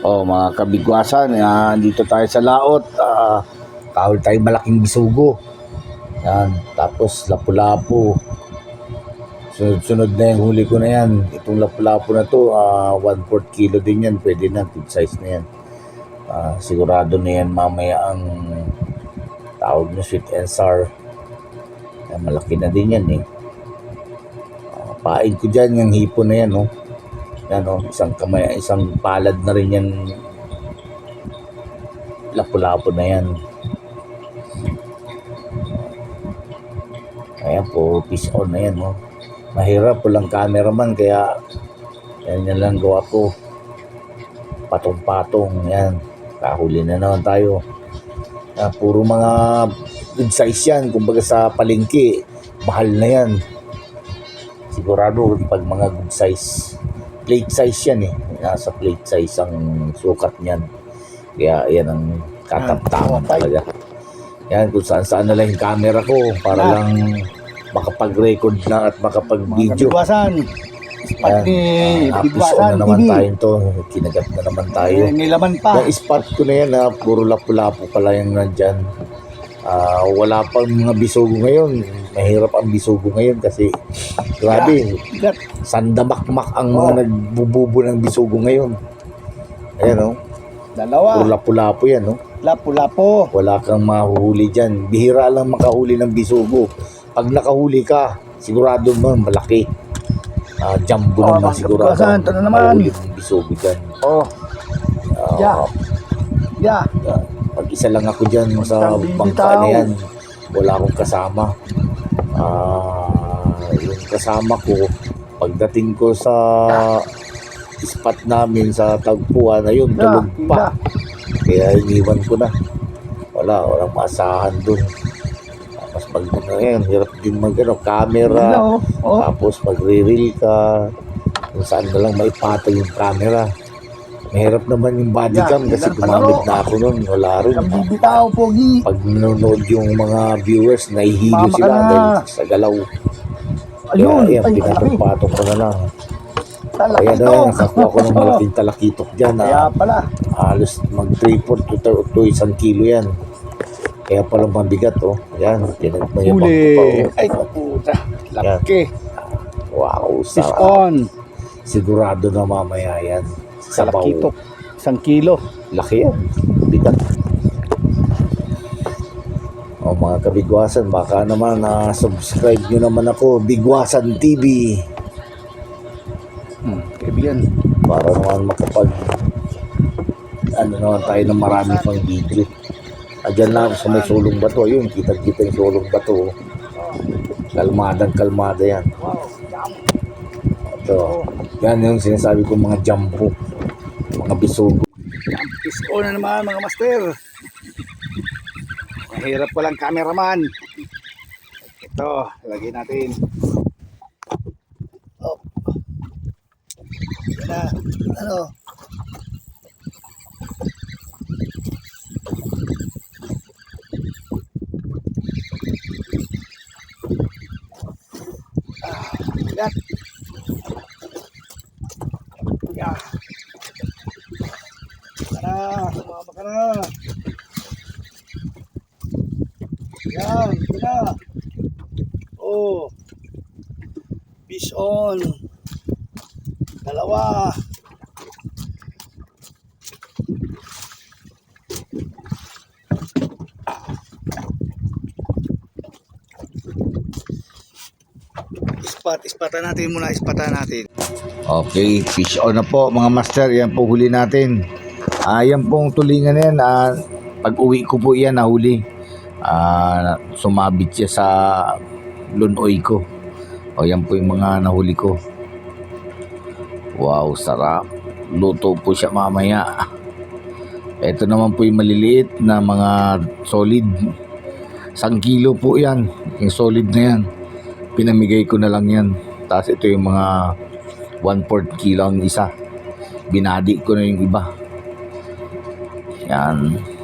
Oh, mga kabigwasan, yan, dito tayo sa laot. Ah, kahol tayo malaking bisugo. Yan, tapos lapu-lapu. Sunod-sunod na yung huli ko na yan. Itong lapu-lapu na to, ah, 1/4 kilo din yan. Pwede na, good size na yan. Ah, sigurado na yan mamaya ang tawag na sweet and sour. Yan, malaki na din yan eh. Ah, pain ko dyan yung hipon na yan, oh. Yan o, isang kamay, isang palad na rin yan. Lapu-lapu na yan. Ayan po, peace on na yan o. Mahirap, walang cameraman, kaya yan yan lang gawa ko. Patong-patong, yan. Kahuli na naman tayo. Ah, puro mga good size yan. Kumbaga sa palengke, mahal na yan. Sigurado, pag mga good size, plate size yan eh. Nasa plate size ang sukat niyan. Kaya yan ang kataptaman talaga. Yan, kung saan saan na lang yung camera ko para Ah. lang makapag-record na at makapag-video. Bigwasan. Ayan, Pati ah, episode Bigwasan na naman TV. tayo to. Kinagat na naman tayo. Eh, Nilaman pa. Yung spot ko na yan, ha, puro lapu-lapu pala yung nandyan. Ah, wala pang mga bisugo ngayon. Mahirap ang bisugo ngayon kasi grabe, sandamakmak ang mga Oh. nagbububo ng bisugo ngayon. Ayan o, Dalawa. puro lapu-lapu yan o. Lapu-lapo. Wala kang mahuhuli dyan. Bihira lang makahuli ng bisugo. Pag nakahuli ka, sigurado mo malaki. Ah, jumbo Oh, naman sigurado. ito na naman. Mahuli ng bisugo dyan. Oh, Ah, Yeah. yeah. ah, isa lang ako dyan sa bangka na yan, wala akong kasama. Ah, yung kasama ko, pagdating ko sa spot namin sa tagpuan na yun, Yeah, tulog pa. Kaya iniwan ko na. Wala, walang maasahan dun. Tapos pag ano yan, hirap din mag ano, camera. Hello. Oh, Tapos magre-reel ka. Kung saan na lang maipatay yung camera. Mahirap naman yung body cam kasi gumamit na ako nun. Wala rin. bibitaw, pogi. Pag nanonood yung mga viewers, nahihilo Mama sila na. dahil sa galaw. Kaya Ayun. ayan, Ay, pinatong-patong ko na lang. Ito. na, nakakuha ko ng malaking talakitok dyan. Kaya Ah, pala. halos mag 3 to, to, to isang kilo yan. Kaya pala mabigat oh. Yan, pinagmayabang ko pa oh. Ay, puta. Laki. Wow, Fish sarap. on. Sigurado na mamaya yan. Sabaw. Talakitok. Isang kilo. Laki yan. Bigat. O mga kabigwasan, baka naman na subscribe nyo naman ako, Bigwasan TV. Hmm, kaibigan. Para naman makapag ano naman tayo ng marami pang video. Ayan lang sa may sulong bato. Ayun, kita-kita yung sulong bato. oh. Kalmadang kalmada yan. Ito. Yan yung sinasabi ko mga jumbo. Mga bisugo. Fish on na naman, mga master. Mahirap palang cameraman. Ito, lagay natin. Oh. Yan na. Ano? Ah, bigat. Yeah. Tara, na. Yan, na. Oh. Fish on. Dalawa. Ispat, ispatan natin muna, ispatan natin. Okay, fish on na po mga master. Yan po huli natin. Ah, yan pong tulingan yan. Ah, pag uwi ko po yan, nahuli. Ah, sumabit siya sa lunoy ko. O yan po yung mga nahuli ko. Wow, sarap. Luto po siya mamaya. Ito naman po yung maliliit na mga solid. Isang kilo po yan. Yung solid na yan. Pinamigay ko na lang yan. Tapos ito yung mga 1/4 kilo ang isa. Binadi ko na yung iba. Yan.